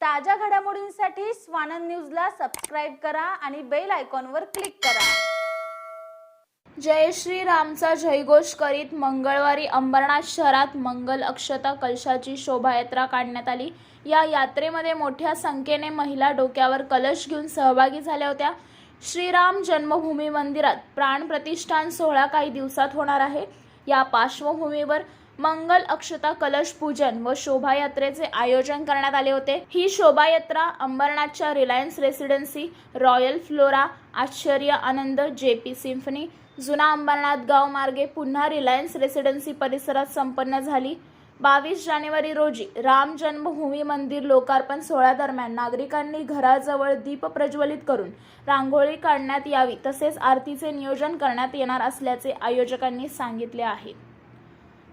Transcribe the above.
ताज्या घडामोडींसाठी स्वानंद न्यूजला सबस्क्राईब करा आणि बेल आयकॉनवर क्लिक करा. जय श्रीरामचा जयघोष करीत मंगळवारी अंबरनाथ शहरात मंगल अक्षता कलशाची शोभायात्रा काढण्यात आली. या यात्रेमध्ये मोठ्या संख्येने महिला डोक्यावर कलश घेऊन सहभागी झाल्या होत्या. श्रीराम जन्मभूमी मंदिरात प्राणप्रतिष्ठान सोहळा काही दिवसात होणार आहे. या पार्श्वभूमीवर मंगल अक्षता कलश पूजन व शोभायात्रेचे आयोजन करण्यात आले होते. ही शोभायात्रा अंबरनाथच्या रिलायन्स रेसिडेन्सी रॉयल फ्लोरा आश्चर्य आनंद जे पी सिम्फनी जुना अंबरनाथ गाव मार्गे पुन्हा रिलायन्स रेसिडेन्सी परिसरात संपन्न झाली. बावीस जानेवारी रोजी राम जन्मभूमी मंदिर लोकार्पण सोहळ्यादरम्यान नागरिकांनी घराजवळ दीप प्रज्वलित करून रांगोळी काढण्यात यावी तसेच आरतीचे नियोजन करण्यात येणार असल्याचे आयोजकांनी सांगितले आहे.